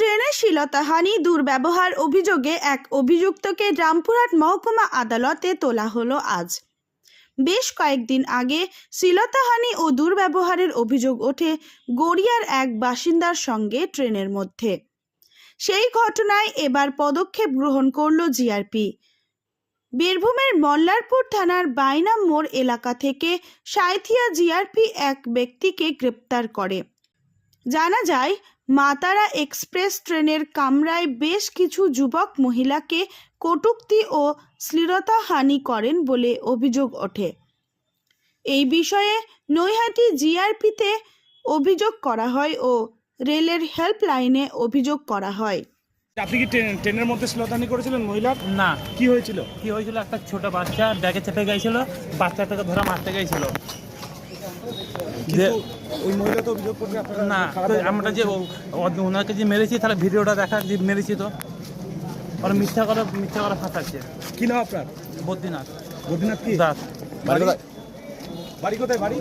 ট্রেনে শিলতাহানি দুর্ব্যবহার অভিযোগে এক অভিযুক্তকে রামপুরহাট মহকুমা আদালতে তোলা হলো আজ। বেশ কয়েকদিন আগে শ্লীলতাহানি ও দুর্ব্যবহারের অভিযোগ ওঠে গড়িয়ার এক বাসিন্দার সঙ্গে ট্রেনের মধ্যে। সেই ঘটনায় এবার পদক্ষেপ গ্রহণ করল জিআরপি। বীরভূমের মল্লারপুর থানার বাইনাম মোড় এলাকা থেকে সাঁইথিয়া জিআরপি এক ব্যক্তিকে গ্রেপ্তার করে। জানা যায় মাতারা এক্সপ্রেস ট্রেনের কামরায় বেশ কিছু যুবক মহিলাকে কটূক্তি ও শ্লীলতাহানি করেন বলে অভিযোগ ওঠে। এই বিষয়ে নৈহাটি জিআরপিতে অভিযোগ করা হয় ও রেলের হেল্পলাইনে অভিযোগ করা হয়। আপনি কি ট্রেনের মধ্যে শ্লোতানি করেছিলেন মহিলার? না। কি হয়েছিল? কি হয়েছিল? একটা ছোট বাচ্চা ব্যাগে চেপে গেছিল বাচ্চাটাকে ধরা মারতে গেছিল। ওই মহিলা তো অভিযোগ করছে না তো আমরা যে ওনাকে যে মেরেছি তাহলে ভিডিওটা দেখা যে মেরেছি তো। ওরা মিথ্যা করে মিথ্যা করে ফাঁসাচ্ছে। কি নাম আপনার? বদ্রীনাথ। বদ্রীনাথ কি? দাস। বাড়ি? বাড়ি কোথায় বাড়ি?